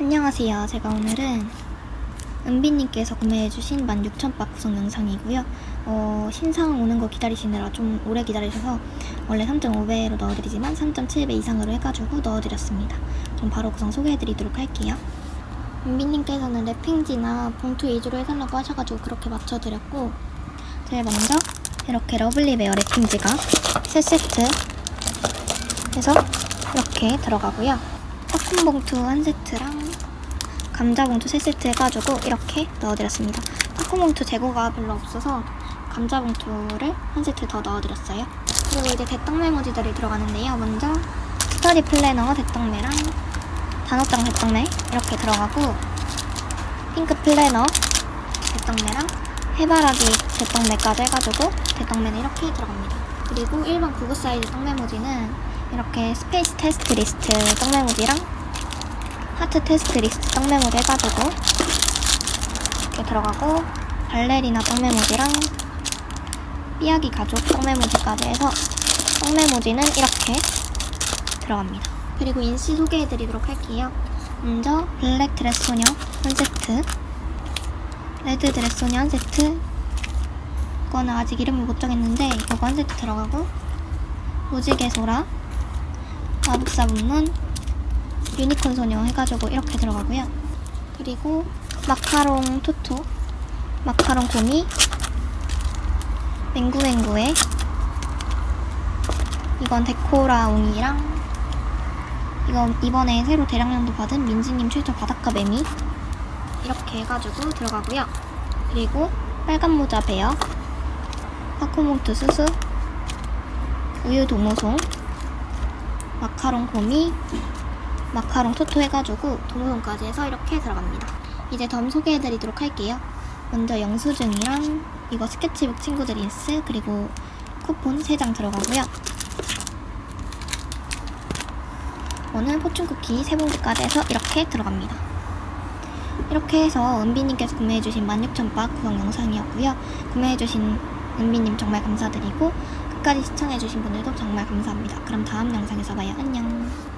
안녕하세요. 제가 오늘은 은비님께서 구매해주신 16,000박 구성 영상이고요. 어, 신상 오는 거 기다리시느라 좀 오래 기다리셔서 원래 3.5배로 넣어드리지만 3.7배 이상으로 해가지고 넣어드렸습니다. 그럼 바로 구성 소개해드리도록 할게요. 은비님께서는 랩핑지나 봉투 위주로 해달라고 하셔가지고 그렇게 맞춰드렸고 제일 먼저 이렇게 러블리베어 랩핑지가 3세트 해서 이렇게 들어가고요. 팝콘 봉투 한 세트랑 감자 봉투 세 세트 해가지고 이렇게 넣어드렸습니다. 팝콘 봉투 재고가 별로 없어서 감자 봉투를 한 세트 더 넣어드렸어요. 그리고 이제 대떡 메 모지들이 들어가는데요. 먼저 스터디 플래너 대떡매랑 단어장 대떡매 이렇게 들어가고 핑크 플래너 대떡매랑 해바라기 대떡매까지 해가지고 대떡매는 이렇게 들어갑니다. 그리고 일반 구구 사이즈 떡메 모지는 이렇게 스페이스 테스트 리스트 떡메 모지랑 하트 테스트 리스트 떡메모지 해가지고 이렇게 들어가고 발레리나 떡메모지랑 삐약이 가족 떡메모지까지 해서 떡메모지는 이렇게 들어갑니다. 그리고 인시 소개해드리도록 할게요. 먼저 블랙 드레스 소녀 한 세트 레드 드레스 소녀 한 세트 이거는 아직 이름을 못 정했는데 이거 한 세트 들어가고 무지개 소라 마법사 문문 유니콘 소녀 해가지고 이렇게 들어가고요. 그리고 마카롱 토토 마카롱 고미 맹구맹구의 이건 데코라 옹이랑 이건 이번에 새로 대량량도 받은 민지님 최저 바닷가 매미 이렇게 해가지고 들어가고요. 그리고 빨간 모자 베어 파코몽트 수수 우유 도모송 마카롱 고미 마카롱 토토 해가지고 도모송까지 해서 이렇게 들어갑니다. 이제 덤 소개해드리도록 할게요. 먼저 영수증이랑 이거 스케치북 친구들 인스 그리고 쿠폰 3장 들어가고요. 이거는 포춘쿠키 3봉지까지 해서 이렇게 들어갑니다. 이렇게 해서 은비님께서 구매해주신 16,000박 구성 영상이었고요. 구매해주신 은비님 정말 감사드리고 끝까지 시청해주신 분들도 정말 감사합니다. 그럼 다음 영상에서 봐요. 안녕.